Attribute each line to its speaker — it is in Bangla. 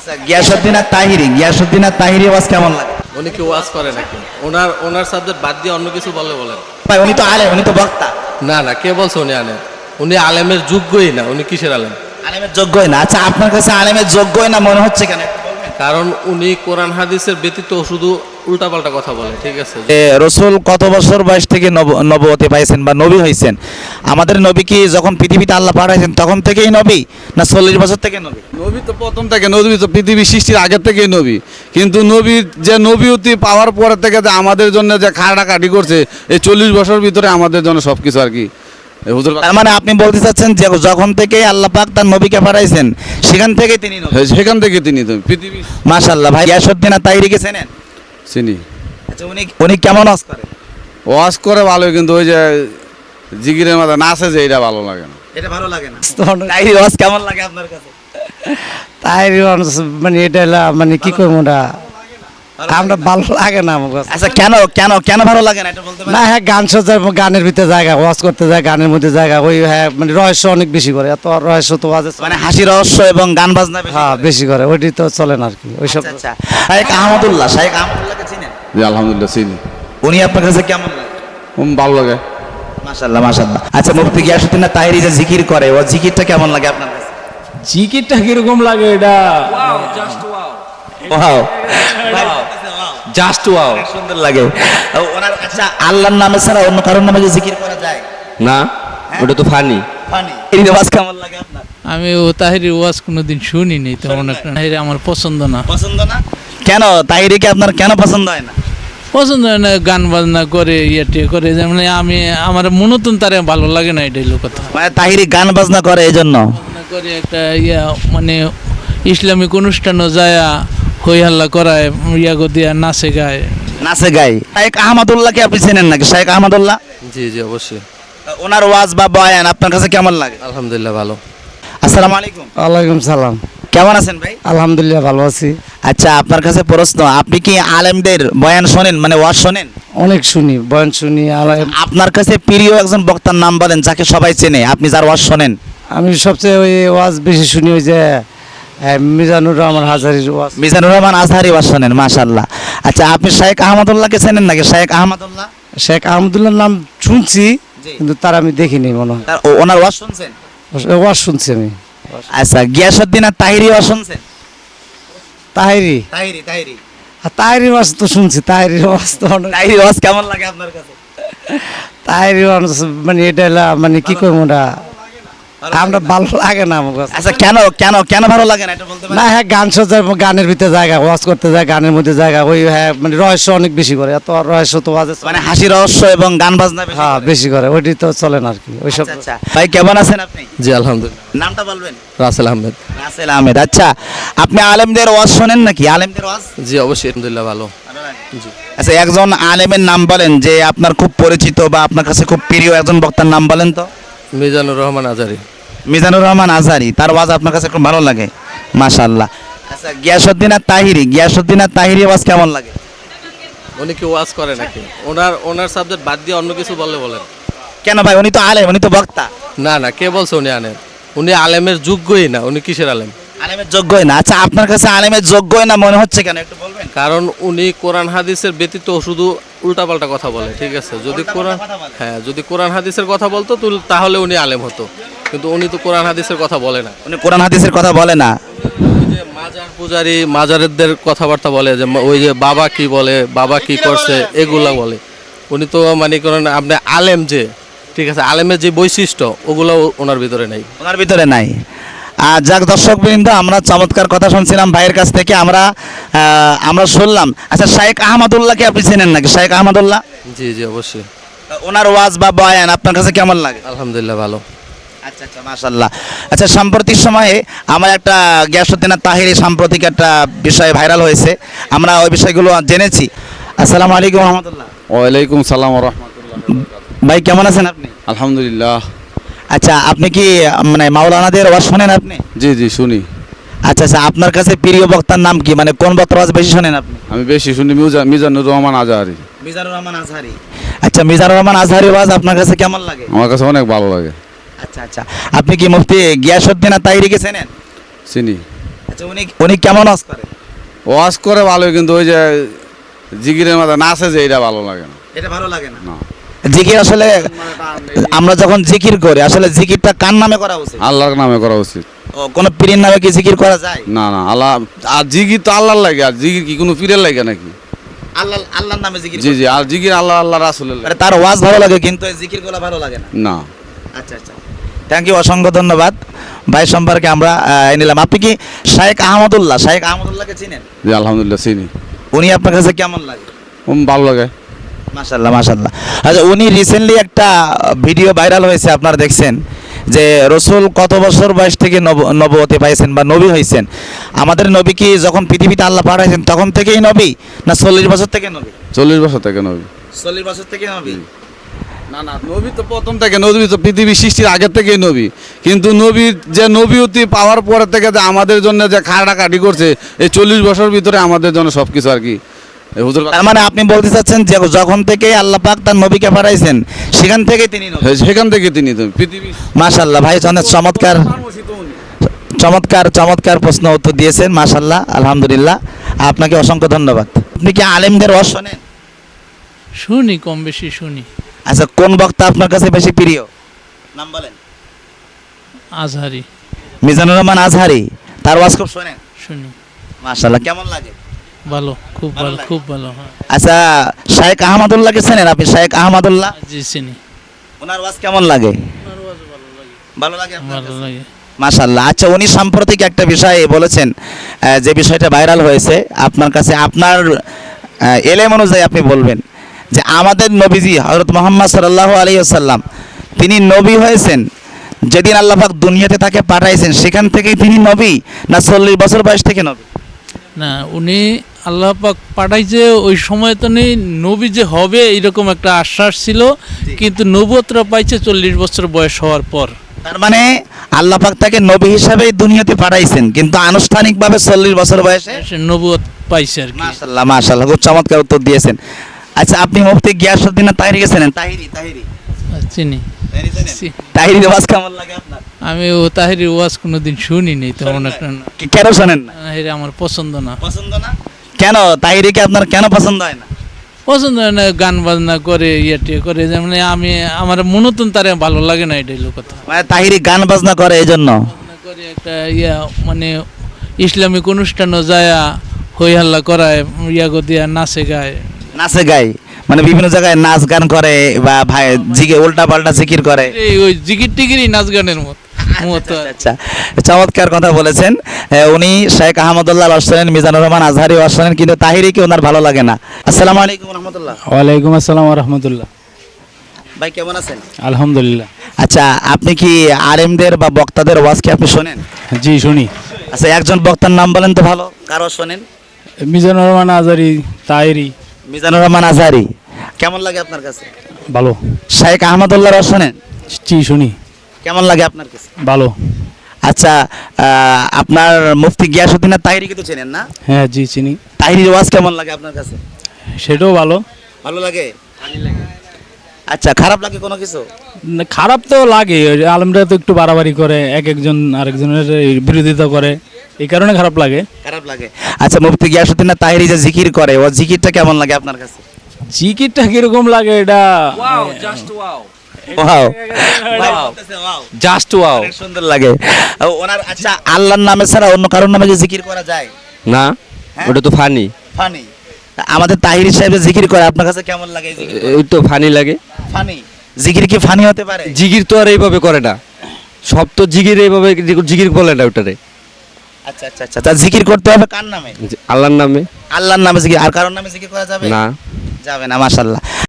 Speaker 1: আচ্ছা, গিয়াসুদ্দিন আর তাহিরি গিয়াসুদ্দিন আর তাহিরি ওয়াজ কেমন লাগে?
Speaker 2: উনি কি ওয়াজ করে নাকি? ওনার ওনার সাবজেক্ট বাদ দিয়ে অন্য কিছু বলে বলেন।
Speaker 1: ভাই উনি তো আলে উনি তো বক্তা।
Speaker 2: না না কে বলছে উনি আলেম? উনি আলেমের যোগ্যই না উনি কিসের আলেম?
Speaker 1: আলেমের যোগ্যই না। আচ্ছা আপনার কাছে আলেমের যোগ্যই না মনে হচ্ছে কেন?
Speaker 2: কারণ উনি কোরআন হাদিসের ব্যতীত শুধু উল্টাপাল্টা কথা বলে ঠিক আছে?
Speaker 1: রসুল কত বছর বয়স থেকে নব- নবুয়তে পাইছেন বা নবী হয়েছেন আমাদের নবী কি যখন পৃথিবীতে আল্লাহ পাঠাইছেন তখন থেকেই নবী? না চল্লিশ বছর থেকে নবী?
Speaker 3: নবী তো প্রথম থেকে নবী তো পৃথিবী সৃষ্টির আগের থেকেই নবী। কিন্তু নবী যে নবী নবীতি পাওয়ার পরে থেকে যে আমাদের জন্য যে খাটাখাটি করছে এই চল্লিশ বছর ভিতরে আমাদের জন্য সব কিছু আর কি। হুজুর
Speaker 1: তার মানে আপনি বলতে চাচ্ছেন যে যখন থেকে আল্লাহ পাক তার নবীকে পাঠাইছেন সেখান থেকে তিনি
Speaker 3: হ্যাঁ, সেখান থেকে তিনি পৃথিবী
Speaker 1: মাশাল্লাহ ভাই গিয়াসুদ্দিন আর তাহিরিকে চেনেন?
Speaker 3: চিনি।
Speaker 1: আচ্ছা উনি উনি কেমন আওয়াজ করে?
Speaker 3: ওয়াজ করে ভালো কিন্তু ওই যে জিগিরের মাথা নাচে যে এটা ভালো লাগে না।
Speaker 1: এটা ভালো লাগে না। তাহিরি আওয়াজ কেমন লাগে আপনার কাছে?
Speaker 4: তাই মানে এটা মানে কি করব ওটা? আমরা ভালো লাগে না আমার
Speaker 1: আচ্ছা কেন কেন কেন ভালো লাগে না? এটা বলতে
Speaker 4: না হ্যাঁ গান সাজার গানের ভিতরে জায়গা ওয়াজ করতে যায় গানের মধ্যে জায়গা ওই হ্যাঁ মানে রহস্য অনেক বেশি করে এত রহস্য তো ওয়াজে
Speaker 1: মানে হাসি রহস্য এবং গান বাজনা বেশি
Speaker 4: হ্যাঁ
Speaker 1: করে।
Speaker 4: বেশি করে ওইটি তো চলে না আর কি ওইসব
Speaker 1: আচ্ছা আচ্ছা। শাহেখ আহমদুল্লাহ শাহেখ আহমদুল্লাহকে চিনেন?
Speaker 3: জি আলহামদুলিল্লাহ চিনি।
Speaker 1: উনি আপনার কাছে কেমন লাগে?
Speaker 3: ভালো লাগে।
Speaker 1: মাশাল্লাহ মাশাল্লাহ আচ্ছা মুফতি গিয়াসুদ্দিন আর তাহিরি যে জিকির করে ও জিকিরটা কেমন লাগে আপনার কাছে?
Speaker 5: জিকিরটা কীরকম লাগে এটা?
Speaker 1: ওয়াও
Speaker 5: জাস্ট ওয়াও
Speaker 1: সুন্দর লাগে। ওনার আচ্ছা আল্লাহর নামে ছাড়া অন্য কারোর নামে জিকির করা যায়?
Speaker 5: না ওটা তো ফানি।
Speaker 1: ফানি। এই কেমন লাগে আপনার?
Speaker 6: আমি ও তাহিরের ওয়াজ কোনোদিন শুনিনি তেমন একটা তাহির আমার পছন্দ না।
Speaker 1: পছন্দ না? কেন? তাহিরিকে আপনার কেন পছন্দ হয় না?
Speaker 6: পছন্দ হয় না গান বাজনা করে ইয়ে করে যেমন আমি আমার মনোতন তারে ভালো লাগে না এটাই লোক কথা।
Speaker 1: মানে তাহিরি গান বাজনা করে এই জন্য
Speaker 6: করে একটা ইয়া মানে ইসলামিক অনুষ্ঠানও যায় হই হাল্লা করায় ইয়া গো দিয়া নাচে গায়।
Speaker 1: নাচে গাই শাহেখ আহমদুল্লাহকে আপনি চেনেন নাকি? শাহেখ আহমদুল্লাহ?
Speaker 2: জি জি অবশ্যই।
Speaker 1: ওনার ওয়াজ বা বয়ান আপনার কাছে কেমন লাগে?
Speaker 2: আলহামদুলিল্লাহ ভালো।
Speaker 1: আসসালামু আলাইকুম।
Speaker 4: ওয়ালাইকুম সালাম।
Speaker 1: কেমন আছেন ভাই?
Speaker 4: আলহামদুলিল্লাহ ভালো আছি।
Speaker 1: আচ্ছা আপনার কাছে প্রশ্ন আপনি কি আলেমদের বয়ান শোনেন? মানে ওয়াজ শোনেন?
Speaker 4: অনেক শুনি বয়ান শুনি আলা-
Speaker 1: আপনার কাছে প্রিয় একজন বক্তার নাম বলেন যাকে সবাই চেনে আপনি যার ওয়াজ শোনেন?
Speaker 4: আমি সবচেয়ে ওই ওয়াজ বেশি শুনি ওই যে আহ, মিজানুর রহমান হাজারির ওয়াজ
Speaker 1: মিজানুর রহমান আজহারি ওয়াজ শোনেন মাশাল্লাহ আচ্ছা আপনি শাহেখ আহমদুল্লাহকে চেনেন নাকি? শাহেখ আহমদুল্লাহ?
Speaker 4: শেখ আহমদুল্লাহর নাম শুনছি কিন্তু তার আমি দেখিনি মনে হয়।
Speaker 1: ওনার ওয়াজ শুনছেন?
Speaker 4: ওয়াজ শুনছি আমি।
Speaker 1: আচ্ছা গিয়াসুদ্দিন আর তাহিরি ওয়াজ শুনছেন?
Speaker 4: তাহেরি।
Speaker 1: তাহিরি তাহিরি।
Speaker 4: আর ওয়াজ তো শুনছি তাহেরি ওয়াজ তো
Speaker 1: তাহিরি ওয়াজ কেমন লাগে আপনার কাছে?
Speaker 4: তাহেরি ওয়াজ মানে এটা মানে কি করব ওটা? আমরা ভালো লাগে না আমার কাছে।
Speaker 1: আচ্ছা কেন কেন কেন ভালো লাগে না? এটা বলতে
Speaker 4: না হ্যাঁ গান গানের ভিতরে জায়গা ওয়াজ করতে যায় গানের মধ্যে জায়গা ওই হ্যাঁ মানে রহস্য অনেক বেশি করে। এত রহস্য তো ওয়াজে
Speaker 1: মানে হাসি রহস্য এবং গান বাজনা
Speaker 4: হ্যাঁ বেশি করে। ওইটি তো চলে না আর কি ওইসব
Speaker 1: আচ্ছা, আচ্ছা। ভাই কেমন আছেন আপনি?
Speaker 2: জি আলহামদুলিল্লাহ।
Speaker 1: নামটা বলবেন?
Speaker 2: রাসেল আহমেদ।
Speaker 1: রাসেল আহমেদ আচ্ছা। আপনি আলেমদের ওয়াজ শোনেন নাকি? আলেমদের ওয়াজ?
Speaker 2: জি অবশ্যই আলহামদুলিল্লাহ ভালো।
Speaker 1: আচ্ছা একজন আলেমের নাম বলেন যে আপনার খুব পরিচিত বা আপনার কাছে খুব প্রিয় একজন বক্তার নাম বলেন তো।
Speaker 2: মিজানুর রহমান আজারি।
Speaker 1: মিজানুর রহমান আজারি তার ওয়াজ আপনার কাছে খুব ভালো লাগে মাশাআল্লাহ। আচ্ছা গিয়াসুদ্দিন আর তাহিরি গিয়াসুদ্দিন আর তাহিরি ওয়াজ কেমন লাগে?
Speaker 2: উনি কি ওয়াজ করে নাকি? ওনার ওনার সাবজেক্ট বাদ দিয়ে অন্য কিছু বললে বলেন।
Speaker 1: কেন ভাই উনি তো আলেম উনি তো বক্তা।
Speaker 2: না না কে বলছে উনি আলেম? উনি আলেমের যোগ্যই না উনি কিসের আলেম?
Speaker 1: আলেমের যোগ্যই না। আচ্ছা আপনার কাছে আলেমের যোগ্যই না মনে হচ্ছে কেন? একটু বলবেন।
Speaker 2: কারণ উনি কোরআন হাদিসের ব্যতীত শুধু উল্টাপাল্টা কথা বলে ঠিক আছে? যদি কোরআন হ্যাঁ যদি কোরআন হাদিসের কথা বলতো তাহলে উনি আলেম হতো। কিন্তু উনি তো কোরআন হাদিসের কথা বলে না।
Speaker 1: উনি কোরআন হাদিসের কথা বলে না।
Speaker 2: মাজার পূজারি মাজারেরদের কথাবার্তা বলে যে ওই যে বাবা কি বলে বাবা কি করছে এগুলা বলে। উনি তো মানে করেন আপনি আলেম যে ঠিক আছে? আলেমের যে বৈশিষ্ট্য ওগুলো ওনার ভিতরে নেই।
Speaker 1: ওনার ভিতরে নাই। যাক দর্শক বৃন্দ আমরা চমৎকার কথা শুনছিলাম ভাইয়ের কাছ থেকে। আমরা আমরা শুনলাম। আচ্ছা শাহেখ আহমদুল্লাহকে আপনি চেনেন নাকি? শাহেখ আহমদুল্লাহ?
Speaker 2: জি জি অবশ্যই।
Speaker 1: ওনার ওয়াজ বা বয়ান আপনার কাছে কেমন লাগে?
Speaker 2: আলহামদুলিল্লাহ ভালো।
Speaker 1: আচ্ছা আচ্ছা মাশাল্লাহ আচ্ছা সাম্প্রতিক সময়ে আমার একটা গ্যাসুদ্দিন তাহিরি সাম্প্রতিক একটা বিষয় ভাইরাল হয়েছে। আমরা ওই বিষয়গুলো জেনেছি। আসসালামু আলাইকুম রহমতুল্লাহ।
Speaker 3: ওয়ালাইকুম সালাম রহমতুল্লাহ।
Speaker 1: ভাই কেমন আছেন আপনি?
Speaker 3: আলহামদুলিল্লাহ।
Speaker 1: আচ্ছা আপনি কি মানে মাওলানাদের ওয়াজ শোনেন আপনি?
Speaker 3: জি জি শুনি।
Speaker 1: আচ্ছা আচ্ছা আপনার কাছে প্রিয় বক্তার নাম কি? মানে কোন বক্তার ওয়াজ বেশি শোনেন আপনি?
Speaker 3: আমি বেশি শুনি মিজানুর রহমান আজাহারি।
Speaker 1: মিজানুর রহমান আজহারি। আচ্ছা মিজানুর রহমান আজহারি ওয়াজ আপনার কাছে কেমন লাগে?
Speaker 3: আমার কাছে অনেক ভালো লাগে।
Speaker 1: আচ্ছা আচ্ছা আপনি কি মুফতি গিয়াসউদ্দিন আর তাহিরিকে চেনেন?
Speaker 3: চিনি।
Speaker 1: আচ্ছা উনি উনি কেমন ওয়াজ করে?
Speaker 3: ওয়াজ করে ভালো কিন্তু ওই যে জিগিরের মাথা নাচে যে এটা ভালো লাগে না।
Speaker 1: এটা ভালো লাগে না। জিকির আসলে আমরা যখন জিকির করি আসলে জিকিরটা কার নামে করা উচিত?
Speaker 3: আল্লাহর নামে করা উচিত।
Speaker 1: ও কোন পীরের নামে কি জিকির করা যায়?
Speaker 3: না না আল্লাহ আর জিগির তো আল্লাহর লাগে আর জিকির কি কোনো পীরের লাগে নাকি?
Speaker 1: আল্লাহ আল্লাহর নামে জিকির
Speaker 3: জি জি আর জিকির আল্লাহ আল্লাহ রাসুলের
Speaker 1: মানে তার ওয়াজ ভালো লাগে কিন্তু এই জিকির জিকিরগুলো ভালো লাগে না।
Speaker 3: না।
Speaker 1: আচ্ছা আচ্ছা। থ্যাংক ইউ অসংখ্য ধন্যবাদ। ভাই সম্পর্কে আমরা নিলাম। আপনি কি শাহেক আহমদুল্লাহ? শাহেক আহমদুল্লাহকে চিনেন?
Speaker 3: জি আলহামদুলিল্লাহ চিনি।
Speaker 1: উনি আপনার কাছে কেমন লাগে?
Speaker 3: ভালো লাগে।
Speaker 1: মাশাল্লাহ মাশাল্লাহ আচ্ছা উনি রিসেন্টলি একটা ভিডিও ভাইরাল হয়েছে আপনারা দেখছেন যে রসুল কত বছর বয়স থেকে নব- নবুয়তি পাইছেন বা নবী হয়েছেন আমাদের নবী কি যখন পৃথিবীতে আল্লাহ পাঠাইছেন তখন থেকেই নবী? না চল্লিশ বছর থেকে নবী?
Speaker 3: চল্লিশ বছর থেকে নবী।
Speaker 1: চল্লিশ বছর থেকে নবী?
Speaker 3: না না নবী তো প্রথম থেকে নবী তো পৃথিবী সৃষ্টির আগের থেকেই নবী। কিন্তু নবীর যে নবীতি পাওয়ার পরে থেকে যে আমাদের জন্য যে খাটাখাটি করছে এই চল্লিশ বছর ভিতরে আমাদের জন্য সব কিছু আর কি হুজুর
Speaker 1: তার মানে আপনি বলতে চাচ্ছেন যে যখন থেকে আল্লাহ পাক তার নবীকে পাঠাইছেন সেখান থেকে তিনি নবী।
Speaker 3: সেখান থেকে তিনি পৃথিবী
Speaker 1: মাশাল্লাহ ভাই অনেক চমৎকার চমৎকার চমৎকার প্রশ্ন উত্তর দিয়েছেন মাশাল্লাহ আলহামদুলিল্লাহ। আপনাকে অসংখ্য ধন্যবাদ। আপনি কি আলেমদের রস শোনেন?
Speaker 6: শুনি কম বেশি শুনি।
Speaker 1: আচ্ছা কোন বক্তা আপনার কাছে বেশি প্রিয়? নাম বলেন।
Speaker 6: আজহারি।
Speaker 1: মিজানুর রহমান আজহারি তার ওয়াজ খুব শোনেন?
Speaker 6: শুনি।
Speaker 1: মাশাল্লাহ কেমন লাগে?
Speaker 6: ভালো খুব
Speaker 1: ভালো
Speaker 6: খুব ভালো হ্যাঁ।
Speaker 1: আচ্ছা শাহেক আহমদুল্লাহকে চেনেন আপনি? শাহেক আহমদুল্লাহ?
Speaker 6: জি চিনি।
Speaker 1: ওনার ওয়াজ কেমন লাগে? ভালো লাগে।
Speaker 6: ভালো লাগে
Speaker 1: মাশাল্লাহ আচ্ছা উনি সাম্প্রতিক একটা বিষয় বলেছেন যে বিষয়টা ভাইরাল হয়েছে আপনার কাছে আপনার এলেম অনুযায়ী আপনি বলবেন যে আমাদের নবীজি হজরত মোহাম্মদ সাল্লাহ আলী আসাল্লাম তিনি নবী হয়েছেন যেদিন আল্লাহ পাক দুনিয়াতে তাকে পাঠাইছেন সেখান থেকেই তিনি নবী না চল্লিশ বছর বয়স থেকে নবী?
Speaker 6: না উনি আল্লাহ পাক পাঠাইছে ওই সময় তো নেই নবী যে হবে এইরকম একটা আশ্বাস ছিল কিন্তু নবুয়তরা পাইছে চল্লিশ বছর বয়স হওয়ার পর।
Speaker 1: তার মানে আল্লাহ পাক তাকে নবী হিসাবে দুনিয়াতে পাঠাইছেন কিন্তু আনুষ্ঠানিকভাবে চল্লিশ বছর বয়সে
Speaker 6: নবুয়ত পাইছে আর কি।
Speaker 1: মাশাল্লাহ মাশাল্লাহ খুব চমৎকার উত্তর দিয়েছেন। আচ্ছা আপনি মুফতি গিয়াসুদ্দিন তাহিরি গেছেন? তাহিরি তাহিরি।
Speaker 6: চিনি।
Speaker 1: তাহিরির আওয়াজ কেমন লাগে আপনার?
Speaker 6: আমি ও তাহিরের ওয়াজ কোনোদিন শুনি নেই। তেমন একটা
Speaker 1: কেন শোনেন না?
Speaker 6: আমার পছন্দ না।
Speaker 1: পছন্দ না? কেন? তাহিরিকে আপনার কেন পছন্দ হয় না?
Speaker 6: পছন্দ হয় না গান বাজনা করে ইয়ে করে যেমন আমি আমার মনোতন তারে ভালো লাগে না এটাই লোক কথা।
Speaker 1: মানে তাহিরি গান বাজনা করে এই জন্য
Speaker 6: করে একটা ইয়া মানে ইসলামিক অনুষ্ঠানও যায় হই হাল্লা করায় ইয়া দিয়া নাচে গায়।
Speaker 1: নাচে গায়? মানে বিভিন্ন জায়গায় নাচ গান করে বা ভাই জিগে উল্টা পাল্টা জিকির করে।
Speaker 6: এই ওই জিকির টিকিরই নাচ গানের মতো।
Speaker 1: আচ্ছা চমৎকার কথা বলেছেন। উনি শেখ আহমদুল্লাহ আসলেন মিজানুর রহমান আজহারি আসলেন কিন্তু তাহিরিকে ওনার ভালো লাগে না। আসসালামু আলাইকুম রহমতুল্লাহ
Speaker 7: ওয়ালাইকুম আসসালাম রহমতুল্লাহ
Speaker 1: ভাই কেমন আছেন?
Speaker 7: আলহামদুলিল্লাহ।
Speaker 1: আচ্ছা আপনি কি আলেমদের বা বক্তাদের ওয়াজ কি আপনি শোনেন?
Speaker 7: জি শুনি।
Speaker 1: আচ্ছা একজন বক্তার নাম বলেন তো ভালো কারও শোনেন?
Speaker 7: মিজানুর রহমান আজারি তাইরি
Speaker 1: মিজানুর রহমান আজহারি কেমন লাগে আপনার কাছে?
Speaker 7: ভালো।
Speaker 1: শেখ আহমদুল্লাহ শোনেন?
Speaker 7: জি শুনি।
Speaker 1: কেমন লাগে আপনার কাছে?
Speaker 7: ভালো।
Speaker 1: আচ্ছা আপনার মুফতি গিয়াসুদ্দিন তাহিরিকে তো চেনেন না?
Speaker 7: হ্যাঁ জি চিনি।
Speaker 1: তাহিরির ওয়াজ কেমন লাগে আপনার কাছে?
Speaker 7: সেটাও ভালো।
Speaker 1: ভালো লাগে? আচ্ছা খারাপ লাগে কোনো কিছু?
Speaker 7: খারাপ তো লাগে। আলমরা তো একটু বাড়াবাড়ি করে এক একজন আরেকজনের বিরোধিতা করে। এই কারণে খারাপ লাগে।
Speaker 1: খারাপ লাগে। আচ্ছা মুফতি গিয়াসুদ্দিন তাহিরি যে জিকির করে ও জিকিরটা কেমন লাগে আপনার কাছে?
Speaker 7: জিকিরটা কীরকম লাগে এটা?
Speaker 1: ওয়াও
Speaker 5: জাস্ট ওয়াও
Speaker 1: অনেক সুন্দর লাগে। ওনার আচ্ছা আল্লাহর নামে ছাড়া অন্য কারোর নামে কি জিকির করা যায়?
Speaker 5: না
Speaker 1: হ্যাঁ?
Speaker 5: ওটা তো ফানি।
Speaker 1: ফানি। আমাদের তাহিরি সাহেব জিকির করে আপনার কাছে কেমন লাগে
Speaker 5: ওই তো ফানি লাগে।
Speaker 1: ফানি। জিকির কি ফানি হতে পারে?
Speaker 5: জিগির তো আর এইভাবে করে না। সব তো জিগির এইভাবে জিগির বলে না ওটারে।
Speaker 1: আচ্ছা আচ্ছা আচ্ছা। তা জিকির করতে হবে কার নামে?
Speaker 5: আল্লাহর নামে।
Speaker 1: আল্লাহর নামে জিকির আর কারোর নামে জিকির করা যাবে?
Speaker 5: না।
Speaker 1: যাবে না মাশাল্লাহ